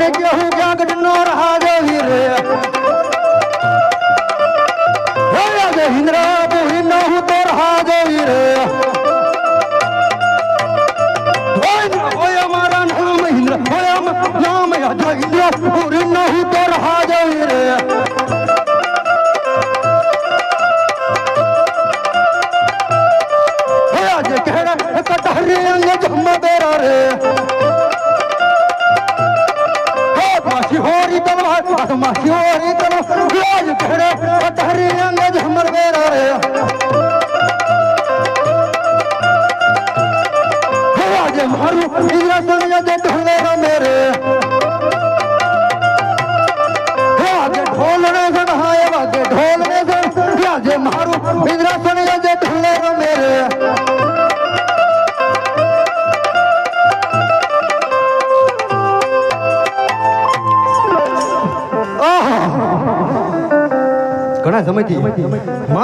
ને કે હું ક્યાંક નો રહા દેવી રે. હિન્દ્રા બુહી ન હું તો રહા દેવી રે. ઓય ઓય અમારા નામ હિન્દ્રા ઓય નામ હિન્દ્રા બુહી ન હું તો હોરી તલવાર આજ કહેડા કટહરી અંગ રે હે આજે મારું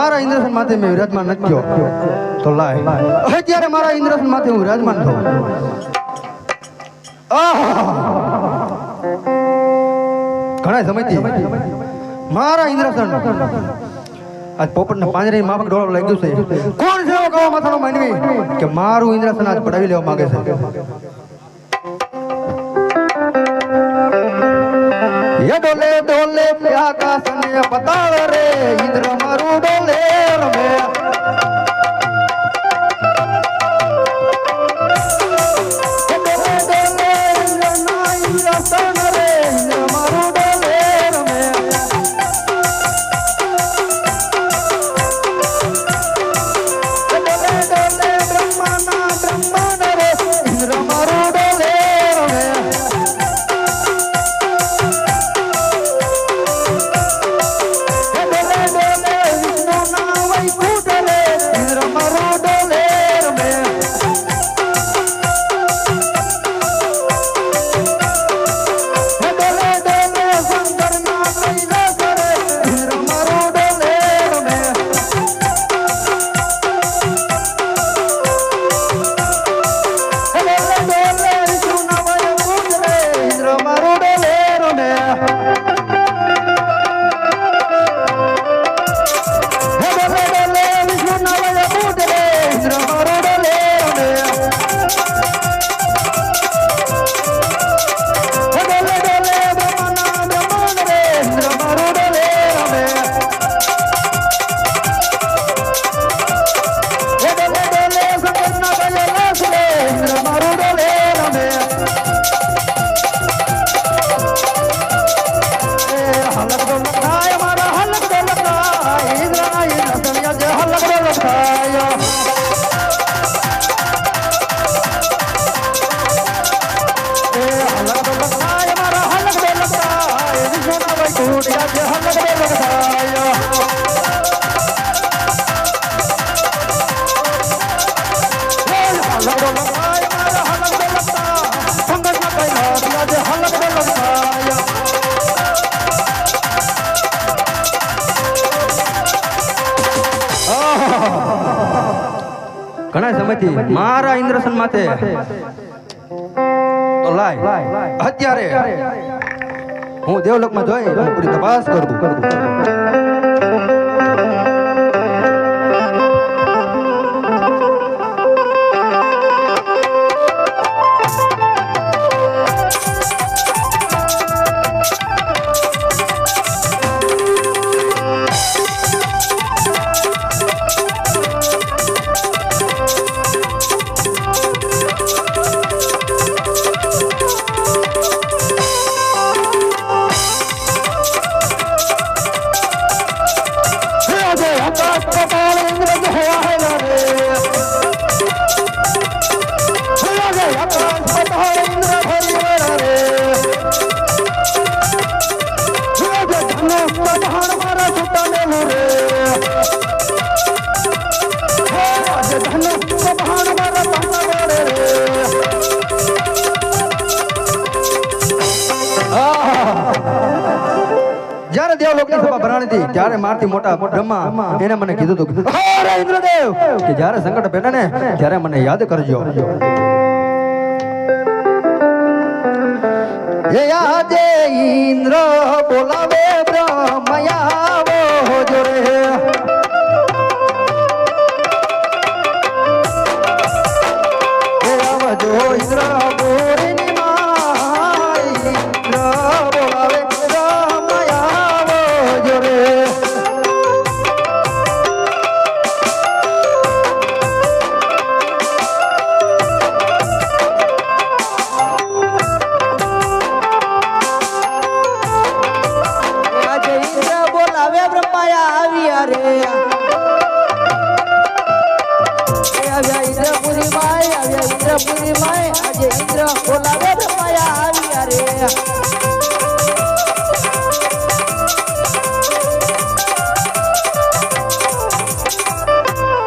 મારા ઇન્દ્રસન માથે મેં વિરાજમાન નથી તો લાય. અત્યારે મારા ઇન્દ્રસન માથે હું વિરાજમાન થયો ઘણા સમયથી મારા ઇન્દ્રસન આજ પોપટના પાંજરે માફક ડોળો લાગ્યું છે. કોણ છે કહો માથાનો માનવી? કે મારું ઇન્દ્રસન આજ પડાવી લેવા માંગે છે. એ ડોલે ડોલે આકાશ ને પતાળ રે ઇન્દ્ર મારું ડોલે રમે. ડોલે ડોલે お願。સમયથી મારા ઇન્દ્રસન માથે. તો લાય. અત્યારે. હું દેવલોકમાં જોઈ અને પૂરી તપાસ કરું. જ્યારે સંકટ પેટે ને ત્યારે મને યાદ કરજો. આજે ઇન્દ્ર બોલાવે બ્રહ્મયાવો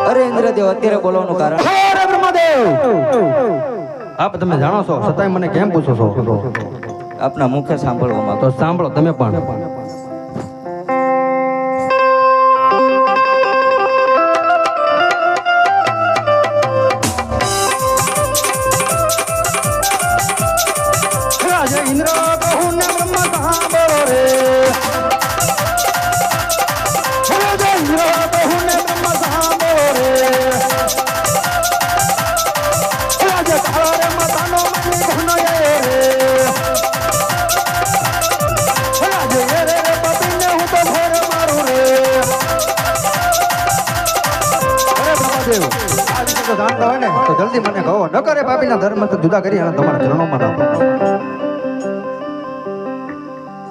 અરે ઇન્દ્રદેવ અત્યારે બોલવાનું કારણ? આપ તમે જાણો છો છતાંય મને કેમ પૂછો છો? આપના મુખે સાંભળવામાં તો સાંભળો તમે પણ. જલ્દી મને કહો ન કરે પાપીના ધર્મ તો જુદા કરી અને તમારા ચરણોમાં નાખો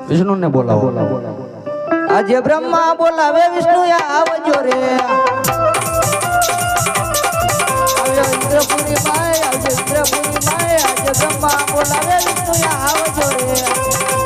વિષ્ણુને બોલાવો. આજે બ્રહ્મા બોલાવે, વિષ્ણુ આવજો રે. આવ્યો ઇન્દ્રપુરી માય આવજો ઇન્દ્રપુરી માય, આજે બ્રહ્મા બોલાવે, વિષ્ણુ આવજો રે.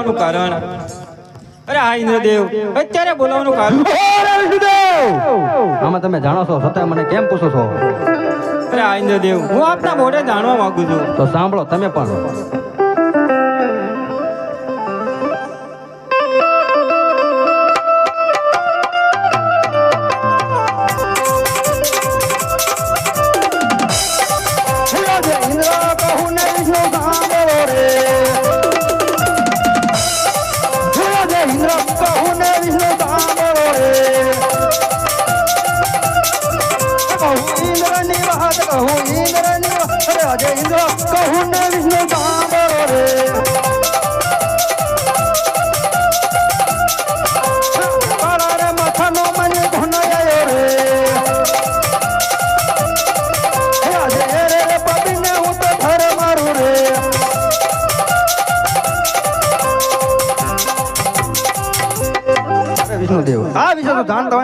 બોલાવવાનું કારણ? અરે હા ઇન્દ્રદેવ અત્યારે બોલાવવાનું કારણ? આમાં તમે જાણો છો છતાં મને કેમ પૂછો છો? અરે હા ઇન્દ્રદેવ હું આપના મોઢે જાણવા માંગુ છું. તો સાંભળો તમે પણ.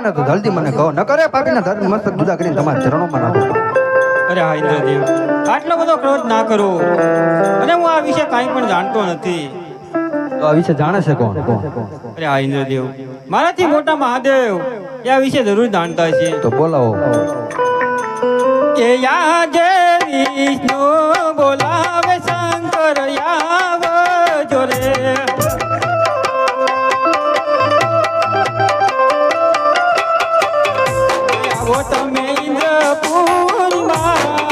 ને તો જલ્દી મને કહો. ન કરે પાપીના ધર્મ મસ્તક જુદા કરીને તમારા ચરણોમાં નાખો. અરે હા ઇન્દ્રદેવ આટલો બધો ક્રોધ ના કરો. અને હું આ વિશે કાંઈ પણ જાણતો નથી. તો આ વિશે જાણે છે કોણ? અરે હા ઇન્દ્રદેવ મારાથી મોટા મહાદેવ એ આ વિશે જરૂર જાણતા છે તો બોલાવો. કે આજે વિષ્ણુ બોલાવે ઇન્દ્રપુરીમાં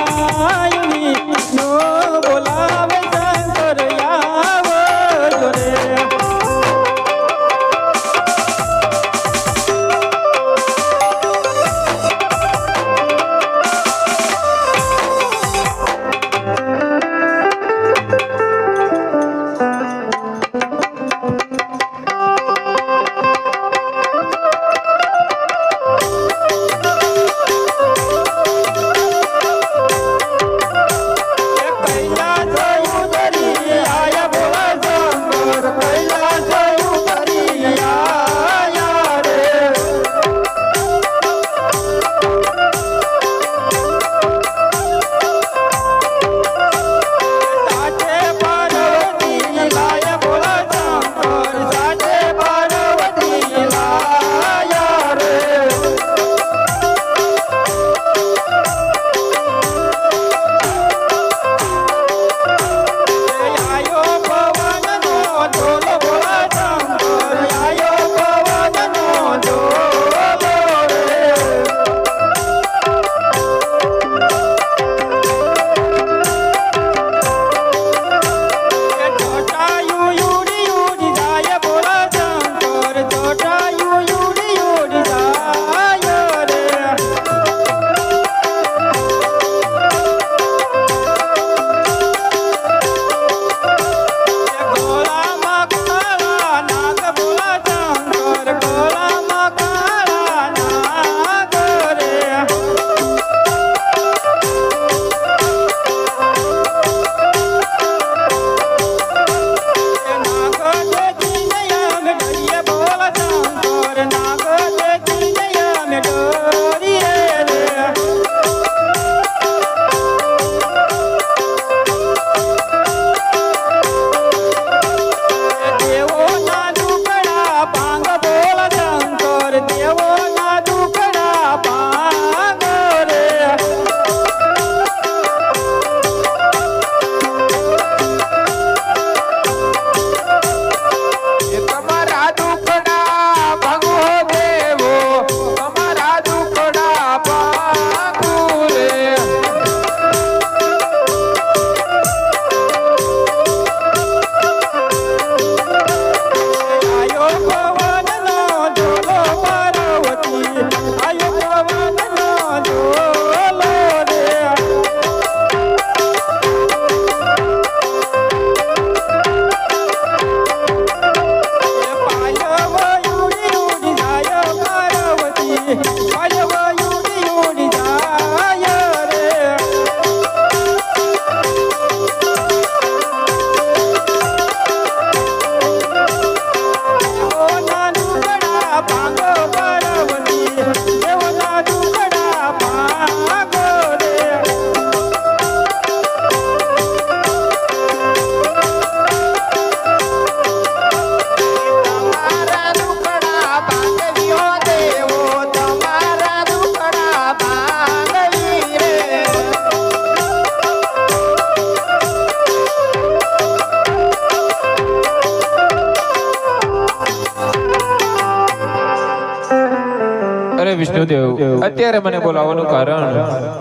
અત્યારે મને બોલાવવાનું કારણ?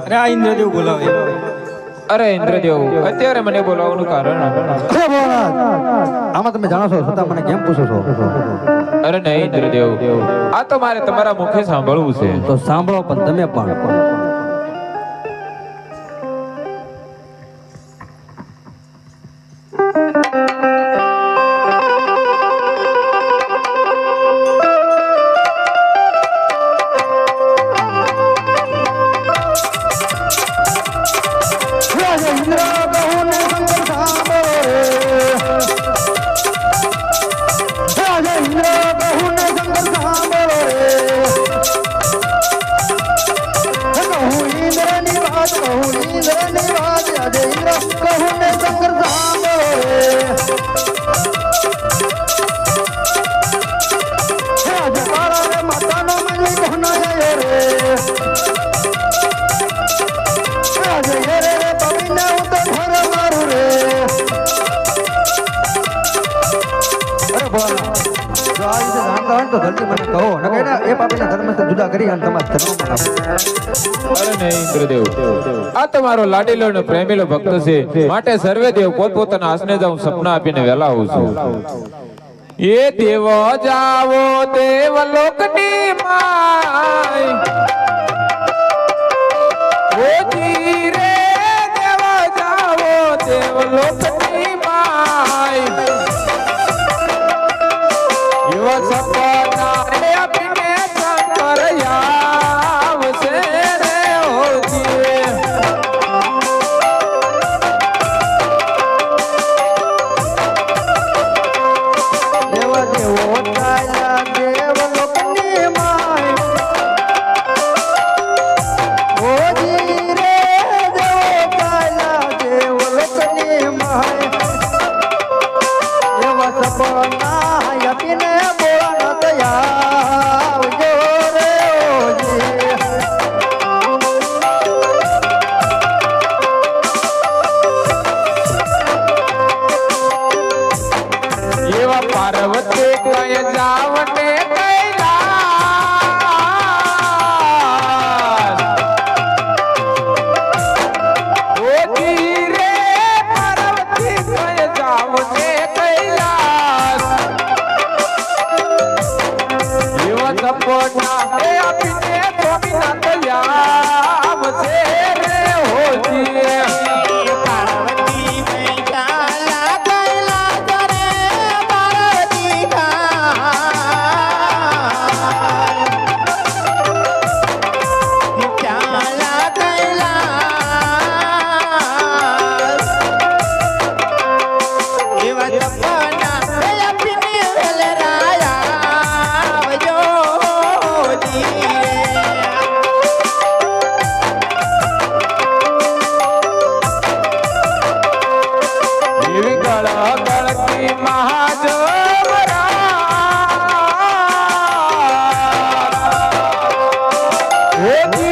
અરે આ ઇન્દ્રદેવ બોલાવે. અરે ઇન્દ્રદેવ અત્યારે મને બોલાવવાનું કારણ? આમાં તમે જાણો છો છતાં મને કેમ પૂછો છો? અરે નહીં ઇન્દ્રદેવ આ તો મારે તમારા મુખે સાંભળવું છે. તો સાંભળો પણ તમે પણ. તો જલ્દી મને કહો. નકર એને એ પાપીના ધર્મથી જુદા કરી અને તમારા ધર્મમાં અરે નહીં, ઇન્દ્રદેવ. આ તમારો લાડીલો અને પ્રેમીલો ભક્ત છે. માટે સર્વે દેવ પોતપોતાના આસને જાઉં સપના આપીને વેલા હોઉં છું. એ દેવ જાવો દેવ લોકની માય. ઓ ધીરે દેવ જાવો દેવ લોકની માય. એવા સપના એવા સપના Whoops.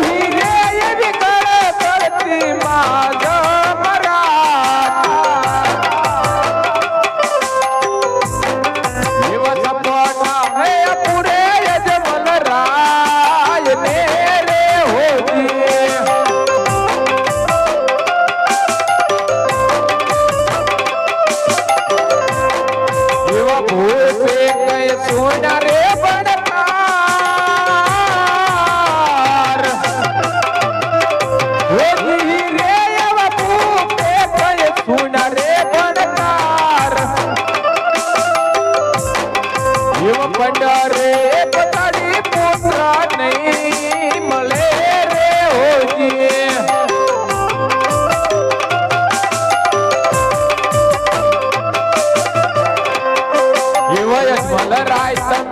Christ.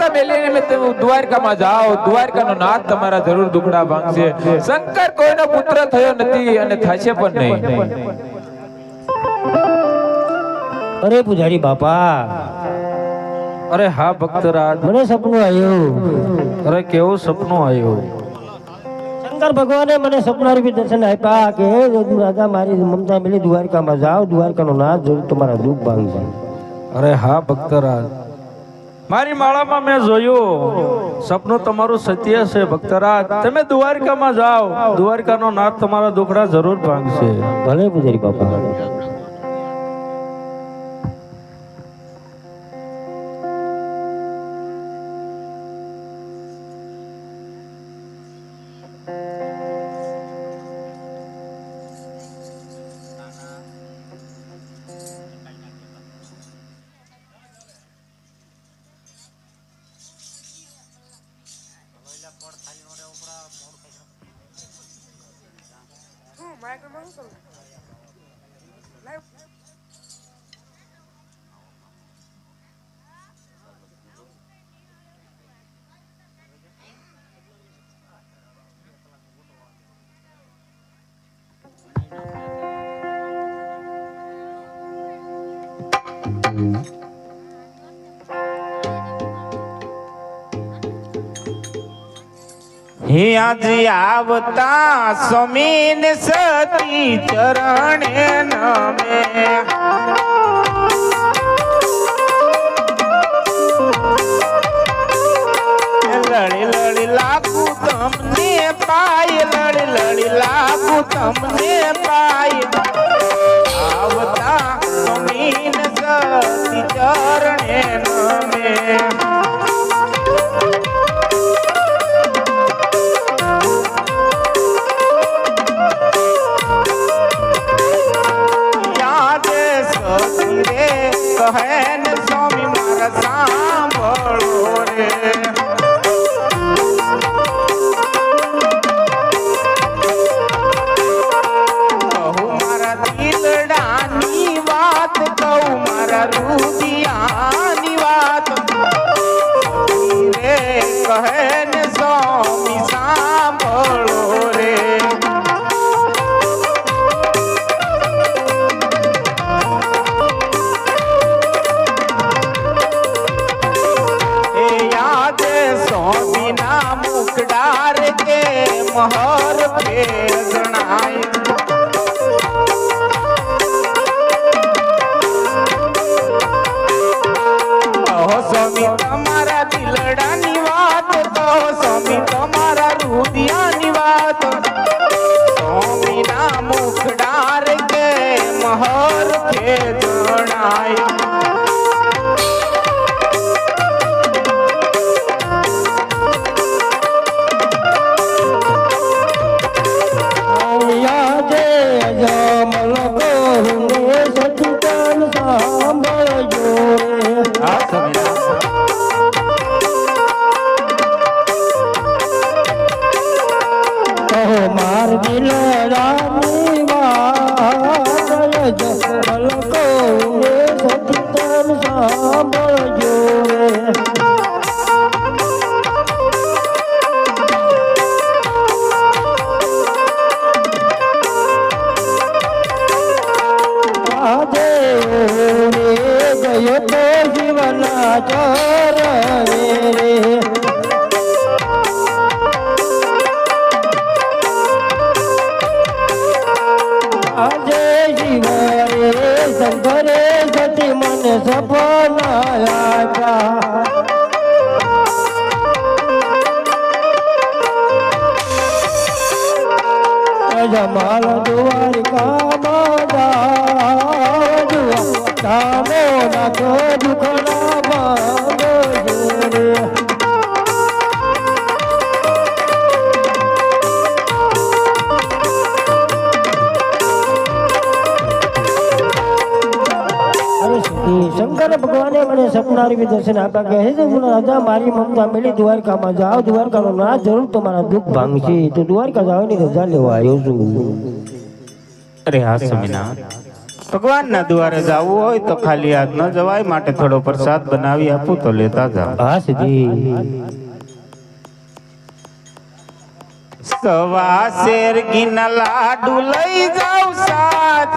મમતા મેલીને મેં તમે દ્વારકામાં જાઓ. દ્વારકાનો નાથ તમારા જરૂર દુખડા ભાંગશે. શંકર કોઈનો પુત્ર થયો નથી અને થશે પણ નહીં. અરે પૂજારી બાપા. અરે હા ભક્તરાજ મને સપનું આવ્યું. અરે કેવું સપનું આવ્યું? શંકર ભગવાને મને સપના રૂપી દર્શન આપ્યા કે રાજા મારી મમતા મિલી દ્વારકામાં જાઓ. દ્વારકાનો નાથ જરૂર તમારા દુઃખ ભાંગશે. અરે હા ભક્તરાજ મારી માળામાં મેં જોયું. સપનું તમારું સત્ય છે, ભક્તરાજ. તમે દ્વારકામાં જાઓ. દ્વારકાનો નાથ તમારા દુખડા જરૂર ભાંગશે. ભલે પૂજારી બાપા. હે આજે આવતા સમીન સતી ચરણે નમે. લડી લડી લાગુ તમને પાય, લડી લડી લાગુ તમને પાય. આવતા સમીન સતી ચરણે નમે. શંકર ભગવાને મને સપનારી દર્શન આપ્યા કે હે રાજા મારી મમતા મેળી દ્વારકામાં જાઓ દ્વારકાનો ના જરૂર તમારા દુઃખ ભાંગશે. તો દ્વારકા જવાની રજા લેવા આવ્યો છું. અરે હા સમીના ભગવાનના દ્વારે જવું હોય તો ખાલી હાથ ન જવાય માટે થોડો પ્રસાદ બનાવી આપું તો લેતા જાઓ. હા સવા શેર ઘીના લાડુ લઈ જાઉં સાથ.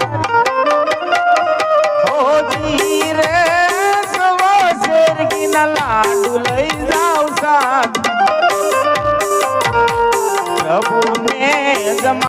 ઓ સવા ઘીના લાડુ લઈ જાવ સાથ પ્રભુને જમા